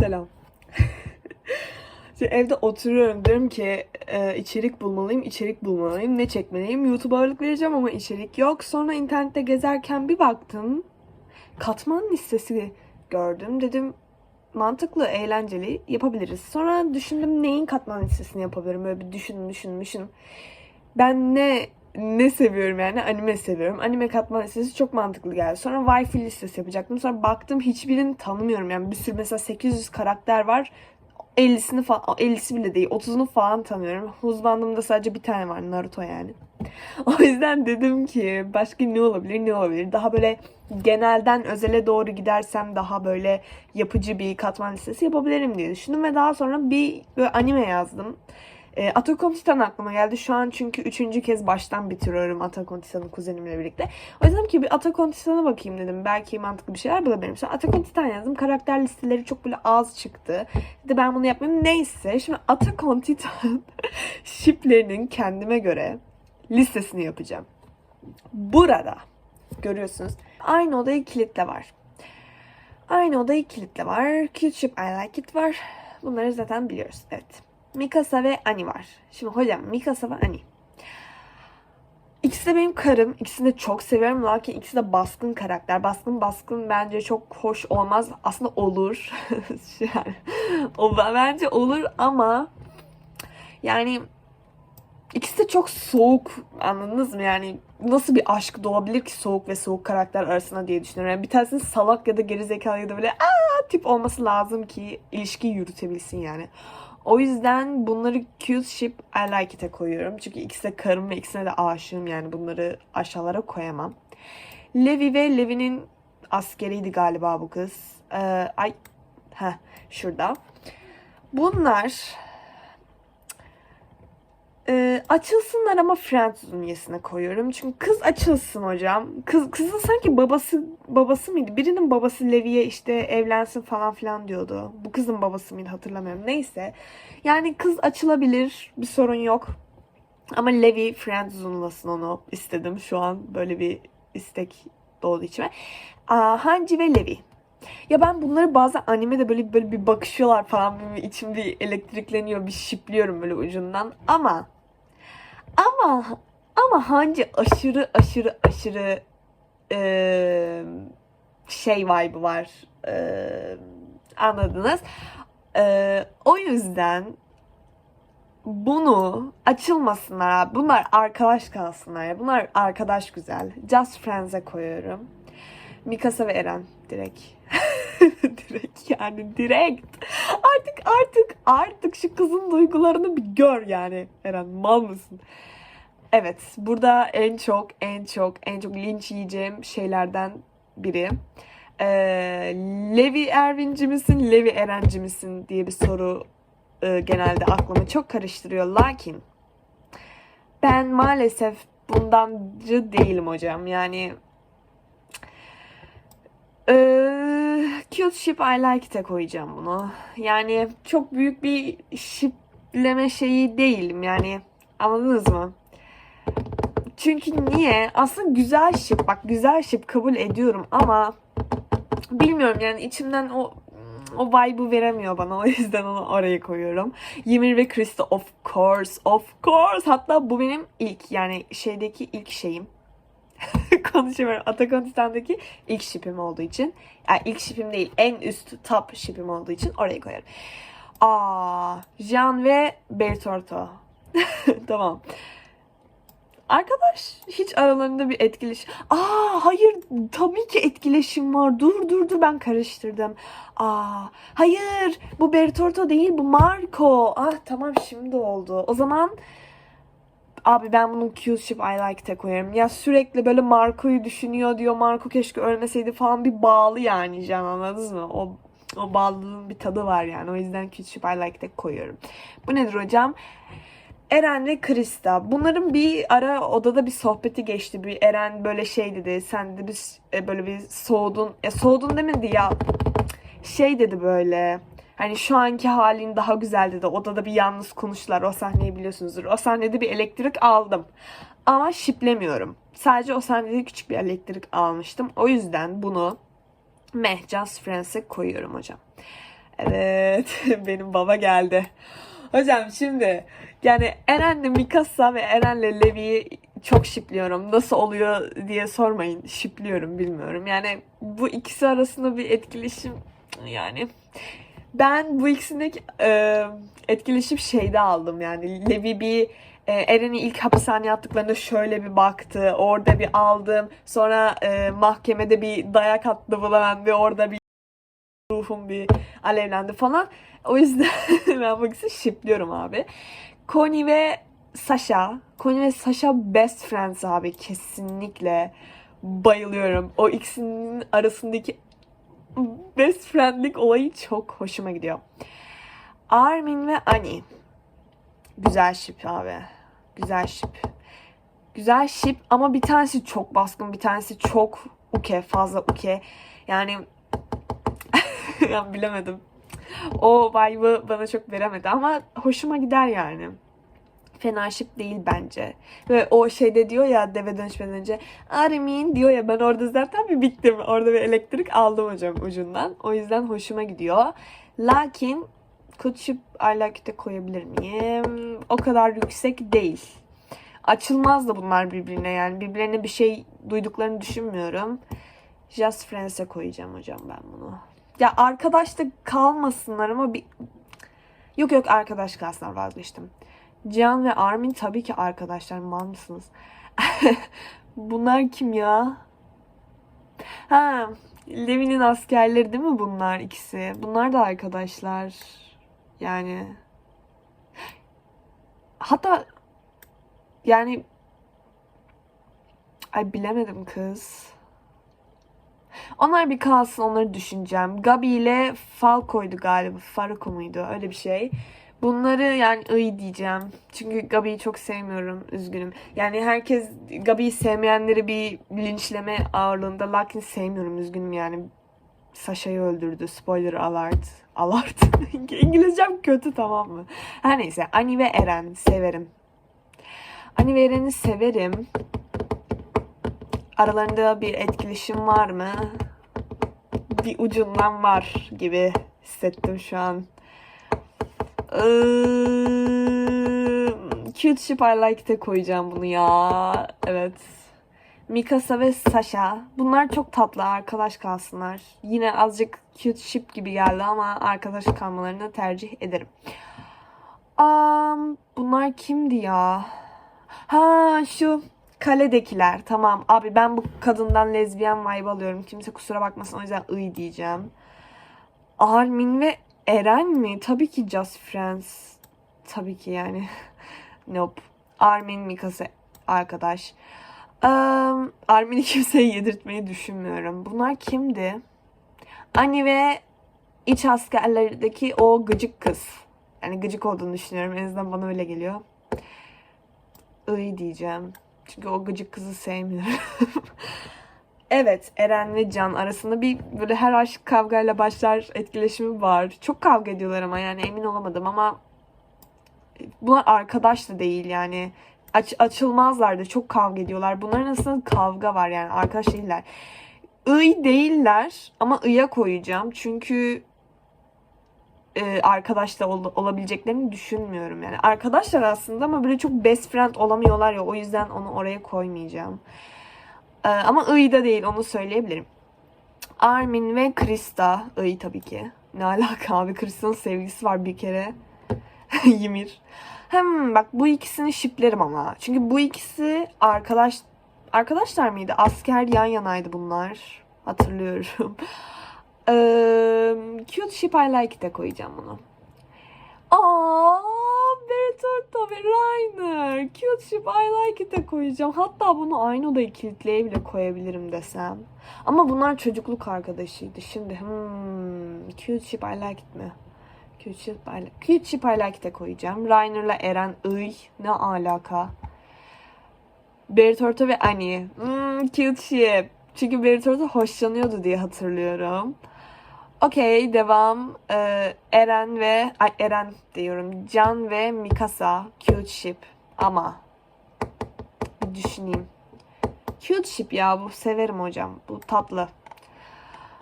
Selam. Evde oturuyorum diyorum ki e, içerik bulmalıyım, içerik bulmalıyım, ne çekmeliyim? YouTube'a ağırlık vereceğim ama içerik yok. Sonra internette gezerken bir baktım. Katman listesi gördüm. Dedim mantıklı, eğlenceli yapabiliriz. Sonra düşündüm neyin katman listesini yapabilirim? Böyle bir düşündüm, düşündüm, düşündüm. Ben ne ne seviyorum yani anime seviyorum. Anime katman listesi çok mantıklı geldi. Sonra Wi-Fi listesi yapacaktım. Sonra baktım hiçbirini tanımıyorum. Yani bir sürü mesela 800 karakter var. 50'sini falan 50'si bile değil 30'unu falan tanıyorum. Huzbandımda sadece bir tane var Naruto yani. O yüzden dedim ki başka ne olabilir ne olabilir. Daha böyle genelden özele doğru gidersem daha böyle yapıcı bir katman listesi yapabilirim diye düşündüm. Ve daha sonra bir böyle anime yazdım. E, Attack on Titan aklıma geldi. Şu an çünkü üçüncü kez baştan bitiriyorum Attack on Titan'ı kuzenimle birlikte. O yüzden ki bir Attack on Titan'a bakayım dedim. Belki mantıklı bir şeyler bulabilirim. Sonra Attack on Titan yazdım. Karakter listeleri çok böyle az çıktı. Dedi ben bunu yapmayayım. Neyse. Şimdi Attack on Titan shiplerinin kendime göre listesini yapacağım. Burada görüyorsunuz aynı odayı kilitle var. Aynı odayı kilitle var. Cute Ship I Like It var. Bunları zaten biliyoruz. Evet. Mikasa ve Ani var. Şimdi hocam Mikasa ve Ani. İkisi de benim karım. İkisini de çok seviyorum. Lakin ikisi de baskın karakter. Baskın baskın bence çok hoş olmaz. Aslında olur. yani, o bence olur ama yani ikisi de çok soğuk. Anladınız mı? Yani nasıl bir aşk doğabilir ki soğuk ve soğuk karakter arasında diye düşünüyorum. Yani bir tanesinin salak ya da gerizekalı ya da böyle aa tip olması lazım ki ilişkiyi yürütebilsin yani. O yüzden bunları cute ship I like it'e koyuyorum. Çünkü ikisi de karım ve ikisine de aşığım yani bunları aşağılara koyamam. Levi ve Levi'nin askeriydi galiba bu kız. Ee, ay, ha şurada. Bunlar e, açılsınlar ama Friends ünyesine koyuyorum. Çünkü kız açılsın hocam. Kız kızın sanki babası babası mıydı? Birinin babası Levi'ye işte evlensin falan filan diyordu. Bu kızın babası mıydı hatırlamıyorum. Neyse. Yani kız açılabilir. Bir sorun yok. Ama Levi Friends zone'lasın onu istedim. Şu an böyle bir istek doğdu içime. Aa, Hanji ve Levi. Ya ben bunları bazen animede böyle böyle bir bakışıyorlar falan böyle içim bir elektrikleniyor bir şipliyorum böyle ucundan ama ama ama Hanci aşırı aşırı aşırı eee, şey vibe'ı var Eee, anladınız Eee, o yüzden bunu açılmasınlar abi. Bunlar arkadaş kalsınlar ya. Bunlar arkadaş güzel. Just Friends'e koyuyorum. Mikasa ve Eren direkt. direkt yani direkt. Artık artık artık şu kızın duygularını bir gör yani. Eren mal mısın? Evet burada en çok en çok en çok linç yiyeceğim şeylerden biri. Ee, Levi Ervinci misin, Levi Erenci misin diye bir soru e, genelde aklımı çok karıştırıyor. Lakin ben maalesef bundancı değilim hocam. Yani ee, cute ship I like it'e koyacağım bunu. Yani çok büyük bir shipleme şeyi değilim yani. Anladınız mı? Çünkü niye? Aslında güzel ship. Bak güzel ship kabul ediyorum ama bilmiyorum yani içimden o o vibe'ı veremiyor bana. O yüzden onu oraya koyuyorum. Ymir ve Krista of course. Of course. Hatta bu benim ilk yani şeydeki ilk şeyim. konuşamıyorum. Attack on Titan'daki ilk ship'im olduğu için. Yani ilk ship'im değil. En üst top ship'im olduğu için oraya koyarım. Aa, Jean ve Bertorto. tamam. Arkadaş hiç aralarında bir etkileşim. Aa hayır tabii ki etkileşim var. Dur dur dur ben karıştırdım. Aa hayır bu Bertorto değil bu Marco. Ah tamam şimdi oldu. O zaman Abi ben bunu cute ship I like'te koyarım. Ya sürekli böyle Marco'yu düşünüyor diyor. Marco keşke ölmeseydi falan bir bağlı yani Can anladınız mı? O o bağlılığın bir tadı var yani. O yüzden cute ship I like'te koyuyorum. Bu nedir hocam? Eren ve Krista. Bunların bir ara odada bir sohbeti geçti. Bir Eren böyle şey dedi. Sen de bir e, böyle bir soğudun. Ya soğudun demedi ya. Şey dedi böyle. Hani şu anki halin daha güzel dedi. Odada bir yalnız konuştular. O sahneyi biliyorsunuzdur. O sahnede bir elektrik aldım. Ama şiplemiyorum. Sadece o sahnede küçük bir elektrik almıştım. O yüzden bunu Meh Just Friends'e koyuyorum hocam. Evet, benim baba geldi. Hocam şimdi yani Eren'le Mikasa ve Eren'le Levi'yi çok şipliyorum. Nasıl oluyor diye sormayın. Şipliyorum bilmiyorum. Yani bu ikisi arasında bir etkileşim yani ben bu ikisindeki e, etkileşim şeyde aldım yani Levi bir e, Eren'i ilk hapishaneye attıklarında şöyle bir baktı. Orada bir aldım. Sonra e, mahkemede bir dayak attı bana ve orada bir ruhum bir alevlendi falan. O yüzden ben bu ikisini şipliyorum abi. Connie ve Sasha. Connie ve Sasha best friends abi. Kesinlikle bayılıyorum. O ikisinin arasındaki best friendlik olayı çok hoşuma gidiyor. Armin ve Annie. Güzel şip abi. Güzel şip. Güzel şip ama bir tanesi çok baskın, bir tanesi çok uke, fazla uke. Yani ya bilemedim. O vibe'ı bana çok veremedi ama hoşuma gider yani. Fena şık değil bence. Ve o şeyde diyor ya deve dönüşmeden önce Armin diyor ya ben orada zaten bir bittim. Orada bir elektrik aldım hocam ucundan. O yüzden hoşuma gidiyor. Lakin Kutşup alakite koyabilir miyim? O kadar yüksek değil. Açılmaz da bunlar birbirine yani. Birbirlerine bir şey duyduklarını düşünmüyorum. Just Friends'e koyacağım hocam ben bunu. Ya arkadaş da kalmasınlar ama bir... Yok yok arkadaş kalsınlar vazgeçtim. Cihan ve Armin tabii ki arkadaşlar. Mal mısınız? bunlar kim ya? Ha, Levi'nin askerleri değil mi bunlar ikisi? Bunlar da arkadaşlar. Yani hatta yani ay bilemedim kız. Onlar bir kalsın onları düşüneceğim. Gabi ile Falco'ydu galiba. Faruko muydu? Öyle bir şey. Bunları yani iyi diyeceğim. Çünkü Gabi'yi çok sevmiyorum. Üzgünüm. Yani herkes Gabi'yi sevmeyenleri bir linçleme ağırlığında. Lakin sevmiyorum. Üzgünüm yani. Sasha'yı öldürdü. Spoiler alert. Alert. İngilizcem kötü tamam mı? Her neyse. Ani ve Eren severim. Ani ve Eren'i severim. Aralarında bir etkileşim var mı? Bir ucundan var gibi hissettim şu an. Cute ship I like'te koyacağım bunu ya. Evet. Mikasa ve Sasha. Bunlar çok tatlı arkadaş kalsınlar. Yine azıcık cute ship gibi geldi ama arkadaş kalmalarını tercih ederim. Um, bunlar kimdi ya? Ha şu kaledekiler. Tamam abi ben bu kadından lezbiyen vibe alıyorum. Kimse kusura bakmasın o yüzden ıy diyeceğim. Armin ve Eren mi? Tabii ki Just Friends. Tabii ki yani. nope. Armin Mikasa arkadaş. Um, Armin'i kimseye yedirtmeyi düşünmüyorum. Bunlar kimdi? Ani ve iç askerlerdeki o gıcık kız. Yani gıcık olduğunu düşünüyorum. En azından bana öyle geliyor. İyi diyeceğim. Çünkü o gıcık kızı sevmiyorum. evet Eren ve Can arasında bir böyle her aşk kavgayla başlar etkileşimi var. Çok kavga ediyorlar ama yani emin olamadım ama bunlar arkadaş da değil yani. Aç, açılmazlar da çok kavga ediyorlar. Bunların arasında kavga var yani arkadaş değiller. İyi değiller ama ıya koyacağım. Çünkü e, arkadaş da ol, olabileceklerini düşünmüyorum yani. Arkadaşlar aslında ama böyle çok best friend olamıyorlar ya o yüzden onu oraya koymayacağım. E, ama iyi da değil onu söyleyebilirim. Armin ve Krista iyi tabii ki. Ne alaka abi Krista'nın sevgisi var bir kere. Ymir. Hem bak bu ikisini şiplerim ama. Çünkü bu ikisi arkadaş arkadaşlar mıydı? Asker yan yanaydı bunlar. Hatırlıyorum. Ee, cute ship I like de koyacağım bunu. Aa, Bertorto ve Rainer. Cute ship I like de koyacağım. Hatta bunu aynı odaya kilitleye bile koyabilirim desem. Ama bunlar çocukluk arkadaşıydı. Şimdi hmm, cute ship I like it mi? Cute ship I like, cute ship I like de koyacağım. Rainer'la Eren ıy. Ne alaka? Bertorto ve Annie. Hmm, cute ship. Çünkü Bertorto hoşlanıyordu diye hatırlıyorum. Okey devam. Ee, Eren ve ay Eren diyorum. Can ve Mikasa cute ship ama bir düşüneyim. Cute ship ya bu severim hocam. Bu tatlı.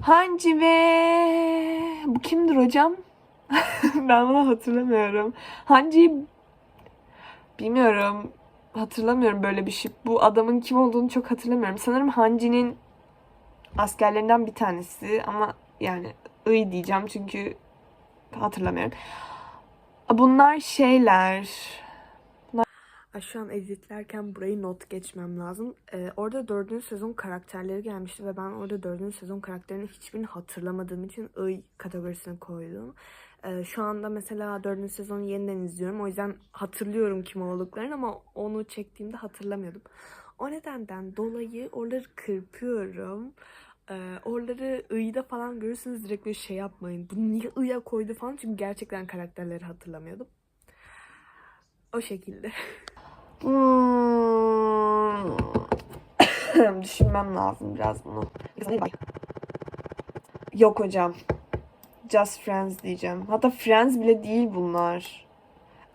Hanji ve Bu kimdir hocam? ben bunu hatırlamıyorum. Hanji'yi bilmiyorum. Hatırlamıyorum böyle bir şey. Bu adamın kim olduğunu çok hatırlamıyorum. Sanırım Hanji'nin askerlerinden bir tanesi ama yani ıy diyeceğim çünkü hatırlamıyorum. Bunlar şeyler. Bunlar... Şu an editlerken burayı not geçmem lazım. Ee, orada dördüncü sezon karakterleri gelmişti ve ben orada dördüncü sezon karakterinin hiçbirini hatırlamadığım için ıy kategorisine koydum. Ee, şu anda mesela dördüncü sezonu yeniden izliyorum. O yüzden hatırlıyorum kim olduklarını ama onu çektiğimde hatırlamıyordum. O nedenden dolayı oraları kırpıyorum. Ee, oraları ıyıda falan görürsünüz direkt bir şey yapmayın. Bu niye ıya koydu falan çünkü gerçekten karakterleri hatırlamıyordum. O şekilde. Hmm. Düşünmem lazım biraz bunu. Yok hocam. Just Friends diyeceğim. Hatta Friends bile değil bunlar.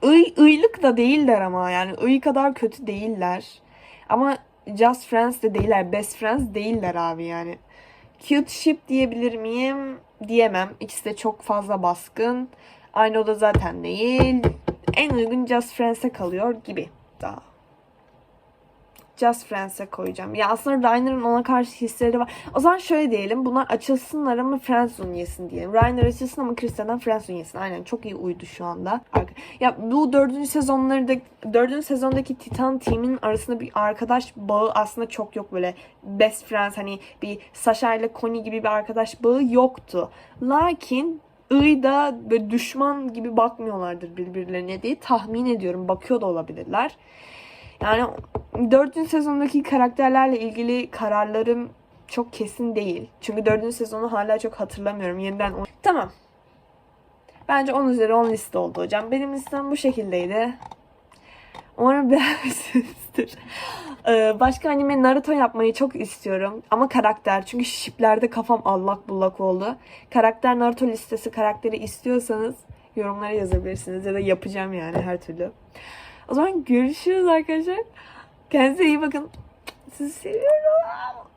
Iy, ıylık da değiller ama yani ıy kadar kötü değiller. Ama Just Friends de değiller. Best Friends değiller abi yani. Cute Ship diyebilir miyim? Diyemem. İkisi de çok fazla baskın. Aynı oda zaten değil. En uygun Just Friends'e kalıyor gibi daha. Just Friends'e koyacağım. Ya aslında Reiner'ın ona karşı hisleri var. O zaman şöyle diyelim. Bunlar açılsınlar ama Friendzone yesin diyelim. Reiner açılsın ama Kristen'den Friendzone yesin. Aynen çok iyi uydu şu anda. Ya bu dördüncü sezonlarda dördüncü sezondaki Titan team'in arasında bir arkadaş bağı aslında çok yok böyle best friends hani bir Sasha ile Connie gibi bir arkadaş bağı yoktu. Lakin I'da böyle düşman gibi bakmıyorlardır birbirlerine diye tahmin ediyorum. Bakıyor da olabilirler. Yani dördüncü sezondaki karakterlerle ilgili kararlarım çok kesin değil. Çünkü dördüncü sezonu hala çok hatırlamıyorum. Yeniden on... Tamam. Bence 10 üzeri 10 liste oldu hocam. Benim listem bu şekildeydi. Umarım beğenmişsinizdir. Ee, başka anime Naruto yapmayı çok istiyorum. Ama karakter. Çünkü şiplerde kafam allak bullak oldu. Karakter Naruto listesi karakteri istiyorsanız yorumlara yazabilirsiniz. Ya da yapacağım yani her türlü. O zaman görüşürüz arkadaşlar. Kendinize iyi bakın. Sizi seviyorum.